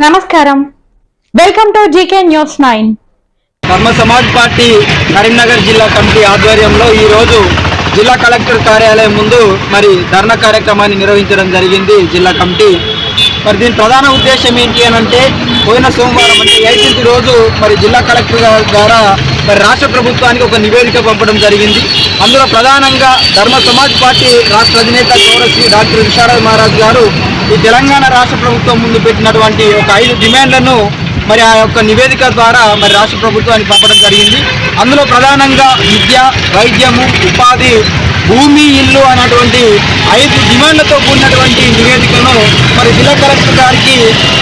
నమస్కారం. Welcome to GK news nine Dharma Samaj party Karimnagar జిల్లా committee ఆధ్వర్యంలో ఈ రోజు జిల్లా కలెక్టర్ కార్యాలయం ముందు మరి ధర్నా కార్యక్రమాన్ని నిర్వహించడం జరిగింది జిల్లా కమిటీ. మరి దీని ప్రధాన ఉద్దేశం ఏంటి అని అంటే పోయిన సోమవారం అంటే ఎయిటీన్త్ రోజు మరి జిల్లా కలెక్టర్ ద్వారా మరి రాష్ట్ర ప్రభుత్వానికి ఒక నివేదిక పంపడం జరిగింది. అందులో ప్రధానంగా ధర్మ సమాజ్ పార్టీ రాష్ట్ర అధినేత గౌరవ డాక్టర్ విశారద్ మహారాజ్ గారు ఈ తెలంగాణ రాష్ట్ర ప్రభుత్వం ముందు పెట్టినటువంటి ఒక ఐదు డిమాండ్లను మరి ఆ యొక్క నివేదిక ద్వారా మరి రాష్ట్ర ప్రభుత్వానికి పంపడం జరిగింది. అందులో ప్రధానంగా విద్య వైద్యము ఉపాధి భూమి ఇల్లు అనేటువంటి ఐదు డిమాండ్లతో కూడినటువంటి నివేదికను మరి జిల్లా కలెక్టర్ గారికి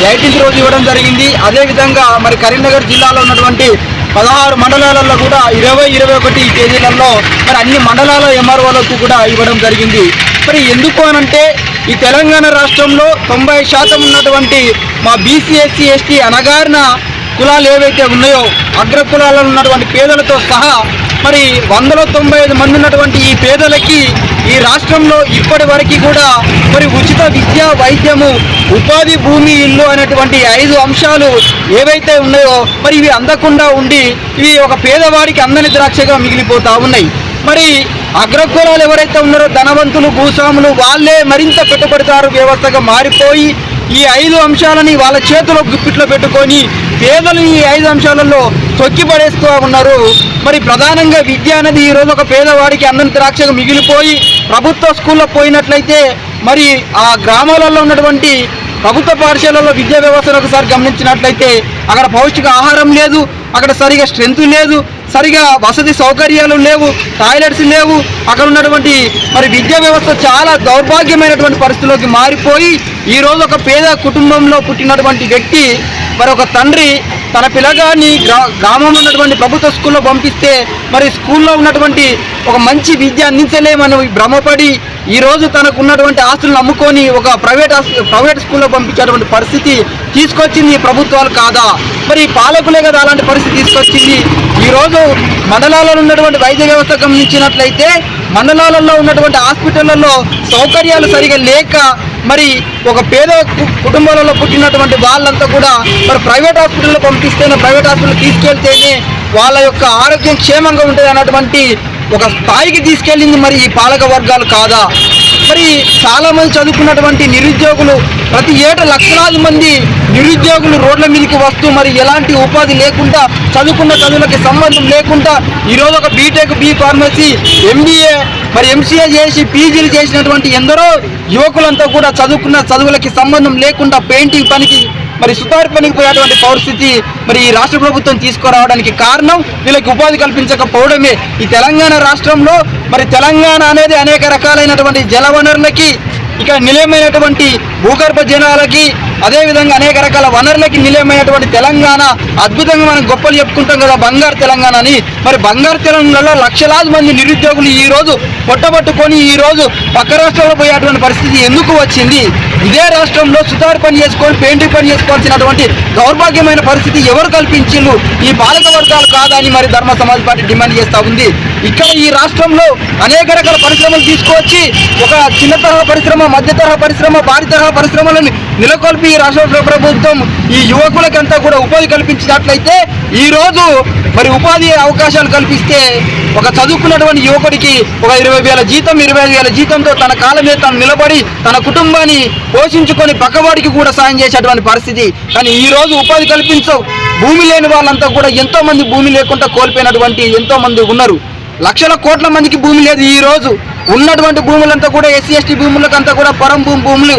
ఎయిటీన్త్ రోజు ఇవ్వడం జరిగింది. అదేవిధంగా మరి కరీంనగర్ జిల్లాలో ఉన్నటువంటి పదహారు మండలాలలో కూడా ఇరవై ఇరవై ఒకటి తేదీలలో మరి అన్ని మండలాల ఎంఆర్ఓలకు కూడా ఇవ్వడం జరిగింది. మరి ఎందుకు అనంటే ఈ తెలంగాణ రాష్ట్రంలో తొంభై శాతం ఉన్నటువంటి మా బీసీ ఎస్సీ ఎస్టీ అనగారిన కులాలు ఏవైతే ఉన్నాయో అగ్ర కులాలలో ఉన్నటువంటి పేదలతో సహా మరి వందల తొంభై ఐదు మంది ఉన్నటువంటి ఈ పేదలకి ఈ రాష్ట్రంలో ఇప్పటి వరకు కూడా మరి ఉచిత విద్య వైద్యము ఉపాధి భూమి ఇల్లు అనేటువంటి ఐదు అంశాలు ఏవైతే ఉన్నాయో మరి ఇవి అందకుండా ఉండి ఇవి ఒక పేదవాడికి అందని ద్రాక్షగా మిగిలిపోతూ ఉన్నాయి. మరి అగ్రకులాలు ఎవరైతే ఉన్నారో ధనవంతులు భూస్వాములు వాళ్ళే మరింత పెట్టుబడిదారు వ్యవస్థగా మారిపోయి ఈ ఐదు అంశాలని వాళ్ళ చేతిలో గుప్పిట్లో పెట్టుకొని పేదలు ఈ ఐదు అంశాలలో తొక్కి పడేస్తూ ఉన్నారు. మరి ప్రధానంగా విద్య అనేది ఈరోజు ఒక పేదవాడికి అన్నం ద్రాక్షగా మిగిలిపోయి ప్రభుత్వ స్కూల్లో పోయినట్లయితే మరి ఆ గ్రామాలలో ఉన్నటువంటి ప్రభుత్వ పాఠశాలలో విద్యా వ్యవస్థను ఒకసారి గమనించినట్లయితే అక్కడ పౌష్టిక ఆహారం లేదు అక్కడ సరిగా స్ట్రెంత్ లేదు సరిగా వసతి సౌకర్యాలు లేవు టాయిలెట్స్ లేవు అక్కడ ఉన్నటువంటి మరి విద్యా వ్యవస్థ చాలా దౌర్భాగ్యమైనటువంటి పరిస్థితుల్లోకి మారిపోయి ఈ రోజు ఒక పేద కుటుంబంలో పుట్టినటువంటి వ్యక్తి మరి ఒక తండ్రి తన పిల్లగాన్ని గ్రా గ్రామంలో ఉన్నటువంటి ప్రభుత్వ స్కూల్లో పంపిస్తే మరి స్కూల్లో ఉన్నటువంటి ఒక మంచి విద్య అందించలేమని భ్రమపడి ఈ రోజు తనకు ఉన్నటువంటి ఆస్తులను అమ్ముకొని ఒక ప్రైవేట్ ప్రైవేట్ స్కూల్లో పంపించేటువంటి పరిస్థితి తీసుకొచ్చింది ప్రభుత్వాలు కాదా? మరి పాలకులే కదా అలాంటి పరిస్థితి తీసుకొచ్చింది. ఈ రోజు మండలాలలో ఉన్నటువంటి వైద్య వ్యవస్థ గమనించినట్లయితే మండలాలలో ఉన్నటువంటి హాస్పిటళ్ళలో సౌకర్యాలు సరిగా లేక మరి ఒక పేద కు- కుటుంబాలలో పుట్టినటువంటి వాళ్ళంతా కూడా మరి ప్రైవేట్ హాస్పిటల్లో పంపిస్తేనే ప్రైవేట్ హాస్పిటల్ తీసుకెళ్తేనే వాళ్ళ యొక్క ఆరోగ్యం క్షేమంగా ఉంటుంది అన్నటువంటి ఒక స్థాయికి తీసుకెళ్ళింది మరి ఈ పాలక వర్గాలు కాదా? మరి చాలామంది చదువుకున్నటువంటి నిరుద్యోగులు ప్రతి ఏటా లక్షలాది మంది నిరుద్యోగులు రోడ్ల మీదకి వస్తూ మరి ఎలాంటి ఉపాధి లేకుండా చదువుకున్న చదువులకి సంబంధం లేకుండా ఈరోజు ఒక బీటెక్ బీ ఫార్మసీ ఎంబీఏ మరి ఎంసీఏ చేసి పీజీలు చేసినటువంటి ఎందరో యువకులంతా కూడా చదువుకున్న చదువులకి సంబంధం లేకుండా పెయింటింగ్ పనికి మరి సుతారు పనికి పోయేటువంటి పరిస్థితి మరి ఈ రాష్ట్ర ప్రభుత్వం తీసుకురావడానికి కారణం వీళ్ళకి ఉపాధి కల్పించకపోవడమే. ఈ తెలంగాణ రాష్ట్రంలో మరి తెలంగాణ అనేది అనేక రకాలైనటువంటి జల వనరులకి ఇక్కడ నిలయమైనటువంటి భూగర్భ జనాలకి అదేవిధంగా అనేక రకాల వనరులకి నిలయమైనటువంటి తెలంగాణ అద్భుతంగా మనం గొప్పలు చెప్పుకుంటాం కదా బంగారు తెలంగాణ అని. మరి బంగారు తెలంగాణలో లక్షలాది మంది నిరుద్యోగులు ఈరోజు పొట్టబట్టుకొని ఈ రోజు పక్క రాష్ట్రాల్లో పోయేటువంటి పరిస్థితి ఎందుకు వచ్చింది? ఇదే రాష్ట్రంలో సుతారు పని చేసుకొని పెయింటింగ్ పని చేసుకోవాల్సినటువంటి దౌర్భాగ్యమైన పరిస్థితి ఎవరు కల్పించిల్లు ఈ బాలక వర్గాలు కాదని మరి ధర్మ సమాజ్ పార్టీ డిమాండ్ చేస్తా ఉంది. ఇక్కడ ఈ రాష్ట్రంలో అనేక రకాల పరిశ్రమలు తీసుకొచ్చి ఒక చిన్న తరహా పరిశ్రమ మధ్య తరహా పరిశ్రమ భారీ తరహా పరిశ్రమలను నెలకొల్పి ఈ రాష్ట్ర ప్రభుత్వం ఈ యువకులకంతా కూడా ఉపాధి కల్పించినట్లయితే ఈ రోజు మరి ఉపాధి అవకాశాలు కల్పిస్తే ఒక చదువుకున్నటువంటి యువకుడికి ఒక ఇరవై వేల జీతం ఇరవై వేల జీతంతో తన కాలం మీద తను నిలబడి తన కుటుంబాన్ని పోషించుకొని పక్కవాడికి కూడా సాయం చేసేటువంటి పరిస్థితి. కానీ ఈ రోజు ఉపాధి కల్పించవు. భూమి లేని వాళ్ళంతా కూడా ఎంతోమంది భూమి లేకుండా కోల్పోయినటువంటి ఎంతోమంది ఉన్నారు. లక్షల కోట్ల మందికి భూమి లేదు ఈ రోజు. ఉన్నటువంటి భూములంతా కూడా ఎస్సీ ఎస్టీ భూములకంతా కూడా పరం భూమి భూములు.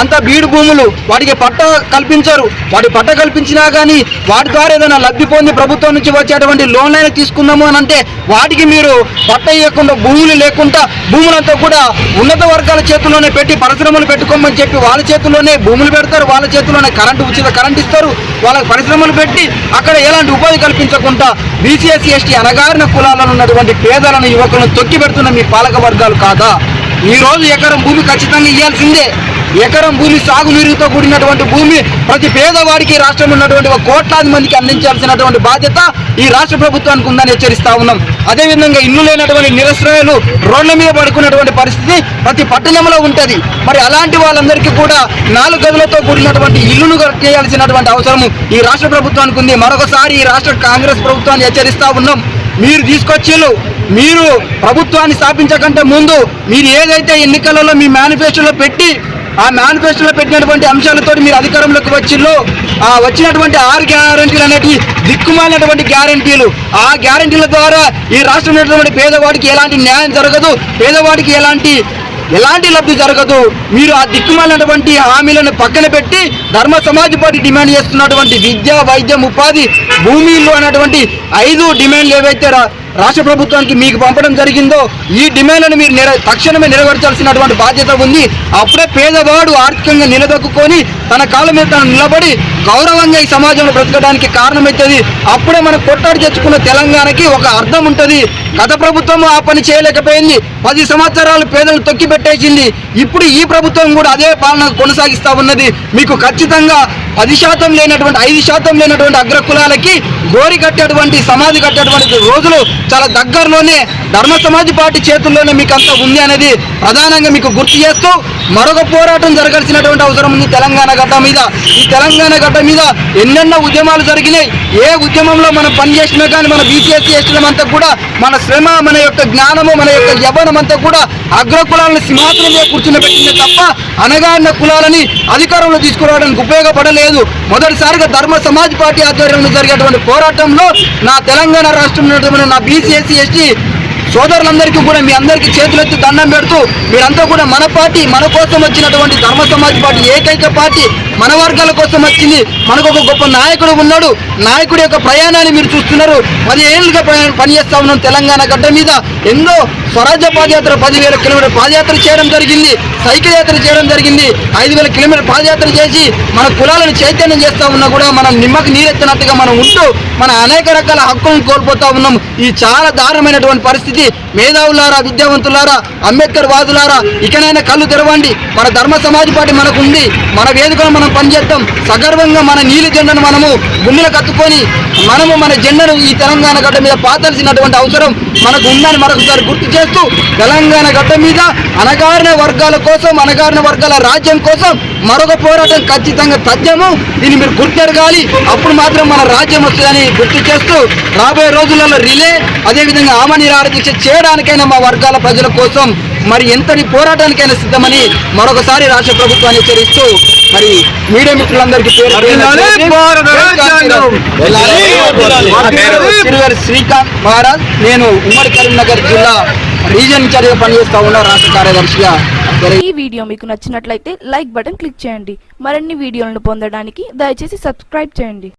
అంతా బీడు భూములు. వాటికి పట్ట కల్పించరు. వాటి పట్ట కల్పించినా కానీ వాటి ద్వారా ఏదైనా లబ్ధి పొంది ప్రభుత్వం నుంచి వచ్చేటువంటి లోన్లైనా తీసుకుందాము అని అంటే వాటికి మీరు పట్ట ఇవ్వకుండా భూములు లేకుండా భూములంతా కూడా ఉన్నత వర్గాల చేతుల్లోనే పెట్టి పరిశ్రమలు పెట్టుకోమని చెప్పి వాళ్ళ చేతుల్లోనే భూములు పెడతారు. వాళ్ళ చేతుల్లోనే కరెంటు ఉచిత కరెంట్ ఇస్తారు. వాళ్ళకి పరిశ్రమలు పెట్టి అక్కడ ఎలాంటి ఉపాధి కల్పించకుండా బీసీఎస్సీ ఎస్టీ అనగారిన కులాలను ఉన్నటువంటి పేదలను యువకులను తొక్కి పెడుతున్న మీ పాలక వర్గాలు కాదా? ఈ రోజు ఎకరం భూమి ఖచ్చితంగా ఇవ్వాల్సిందే ఎకరం భూమి సాగునీరుతో కూడినటువంటి భూమి ప్రతి పేదవాడికి రాష్ట్రంలో ఉన్నటువంటి ఒక కోట్లాది మందికి అందించాల్సినటువంటి బాధ్యత ఈ రాష్ట్ర ప్రభుత్వానికి ఉందని హెచ్చరిస్తా ఉన్నాం. అదేవిధంగా ఇల్లు లేనటువంటి నిరశ్రయాలు రోడ్ల మీద పడుకున్నటువంటి పరిస్థితి ప్రతి పట్టణంలో ఉంటుంది. మరి అలాంటి వాళ్ళందరికీ కూడా నాలుగు గదులతో కూడినటువంటి ఇల్లును చేయాల్సినటువంటి అవసరం ఈ రాష్ట్ర ప్రభుత్వానికి ఉంది. మరొకసారి ఈ రాష్ట్ర కాంగ్రెస్ ప్రభుత్వాన్ని హెచ్చరిస్తా ఉన్నాం. మీరు తీసుకొచ్చిళ్ళు మీరు ప్రభుత్వాన్ని స్థాపించకంటే ముందు మీరు ఏదైతే ఎన్నికలలో మీ మేనిఫెస్టోలో పెట్టి ఆ మేనిఫెస్టోలో పెట్టినటువంటి అంశాలతో మీరు అధికారంలోకి వచ్చిల్లో ఆ వచ్చినటువంటి ఆరు గ్యారంటీలు అనేటివి దిక్కుమాలినటువంటి గ్యారంటీలు ఆ గ్యారంటీల ద్వారా ఈ రాష్ట్రంలో ఉన్నటువంటి పేదవాడికి ఎలాంటి న్యాయం జరగదు పేదవాడికి ఎలాంటి ఎలాంటి లబ్ధి జరగదు. మీరు ఆ దిక్కుమాలినటువంటి హామీలను పక్కన పెట్టి ధర్మ సమాజ్ పార్టీ డిమాండ్ చేస్తున్నటువంటి విద్య వైద్యం ఉపాధి భూమిలు అనేటువంటి ఐదు డిమాండ్లు ఏవైతే రాష్ట్ర ప్రభుత్వానికి మీకు పంపడం జరిగిందో ఈ డిమాండ్లను మీరు నెర తక్షణమే నెరవేర్చాల్సినటువంటి బాధ్యత ఉంది. అప్పుడే పేదవాడు ఆర్థికంగా నిలదొక్కుని తన కాళ్ళ మీద తను నిలబడి గౌరవంగా ఈ సమాజంలో బ్రతకడానికి కారణమవుతుంది అప్పుడే మనం కొట్టాడు తెచ్చుకున్న తెలంగాణకి ఒక అర్థం ఉంటుంది. గత ప్రభుత్వం ఆ పని చేయలేకపోయింది. పది సంవత్సరాలు పేదలను తొక్కి పెట్టేసింది. ఇప్పుడు ఈ ప్రభుత్వం కూడా అదే పాలన కొనసాగిస్తా ఉన్నది. మీకు ఖచ్చితంగా పది శాతం లేనటువంటి ఐదు శాతం లేనటువంటి అగ్రకులాలకి గోరి కట్టేటువంటి సమాధి కట్టేటువంటి రోజులు చాలా దగ్గరలోనే ధర్మ సమాజ్ పార్టీ చేతుల్లోనే మీకు అంతా ఉంది అనేది ప్రధానంగా మీకు గుర్తు చేస్తూ మరొక పోరాటం జరగాల్సినటువంటి అవసరం ఉంది తెలంగాణ గడ్డ మీద. ఈ తెలంగాణ గడ్డ మీద ఎన్నెన్నో ఉద్యమాలు జరిగినాయి. ఏ ఉద్యమంలో మనం పనిచేసినా కానీ మన బీసీఎస్సీ ఎస్టీలం అంతా కూడా మన శ్రమ మన యొక్క జ్ఞానము మన యొక్క యవ్వనం అంతా కూడా అగ్రకులాలను సింహాసనం మీద కూర్చుని తప్ప అనగారిన కులాలని అధికారంలో తీసుకురావడానికి ఉపయోగపడలేదు. మొదటిసారిగా ధర్మ సమాజ్ పార్టీ ఆధ్వర్యంలో జరిగేటువంటి పోరాటంలో నా తెలంగాణ రాష్ట్రంలో బీ నా బీసీఎస్సీ ఎస్టీ సోదరులందరికీ కూడా మీ అందరికీ చేతులెత్తి దండం పెడుతూ మీరంతా కూడా మన పార్టీ మన కోసం వచ్చినటువంటి ధర్మ సమాజ్ పార్టీ ఏకైక పార్టీ మన వర్గాల కోసం వచ్చింది. మనకు ఒక గొప్ప నాయకుడు ఉన్నాడు. నాయకుడి యొక్క ప్రయాణాన్ని మీరు చూస్తున్నారు. పది ఏళ్ళుగా పనిచేస్తా ఉన్నాం తెలంగాణ గడ్డ మీద. ఎన్నో స్వరాజ్య పాదయాత్ర పదివేల కిలోమీటర్ పాదయాత్ర చేయడం జరిగింది. సైకిల్ యాత్ర చేయడం జరిగింది. ఐదు వేల కిలోమీటర్ పాదయాత్ర చేసి మన కులాలను చైతన్యం చేస్తా ఉన్నా కూడా మనం నిమ్మకి నీరెత్తినట్టుగా మనం ఉంటూ మన అనేక రకాల హక్కులను కోల్పోతా ఉన్నాం. ఈ చాలా దారుణమైనటువంటి పరిస్థితి మేధావులారా విద్యావంతులారా అంబేద్కర్ వాదులారా ఇకనైనా కళ్ళు తెరవండి. మన ధర్మ సమాజ్ పార్టీ మనకు ఉంది మన వేదికలో మనం పనిచేద్దాం సగర్వంగా మన నీలి జెండను మనము గుండెలు కత్తుకొని మనము మన జెండను ఈ తెలంగాణ గడ్డ మీద పాతాల్సినటువంటి అవసరం మనకు ఉందని మరొకసారి గుర్తు చేస్తూ తెలంగాణ గడ్డ మీద అనగారిన వర్గాల కోసం అనగారిన వర్గాల రాజ్యం కోసం మరొక పోరాటం ఖచ్చితంగా తథ్యము. దీన్ని మీరు గుర్తెరగాలి. అప్పుడు మాత్రం మన రాజ్యం వస్తుందని గుర్తు చేస్తూ రాబోయే రోజులలో రిలే అదేవిధంగా ఆమ నిరాహార దీక్ష చేయడానికైనా మా వర్గాల ప్రజల కోసం మరి ఎంతటి పోరాటానికైనా సిద్ధమని మరొకసారి రాష్ట్ర ప్రభుత్వాన్ని హెచ్చరిస్తూ మరి మీడియా మిత్రులందరికీ పేరు సిరివెల్ శ్రీకాంత్ మహారాజ్. నేను ఉమ్మడి కరీంనగర్ జిల్లా రీజన్ ఇన్ఛార్జిగా పనిచేస్తా ఉన్నా రాష్ట్ర కార్యదర్శిగా ఈ వీడియో మీకు నచ్చినట్లయితే లైక్ బటన్ క్లిక్ చేయండి. మరిన్ని వీడియోలను పొందడానికి దయచేసి సబ్స్క్రైబ్ చేయండి.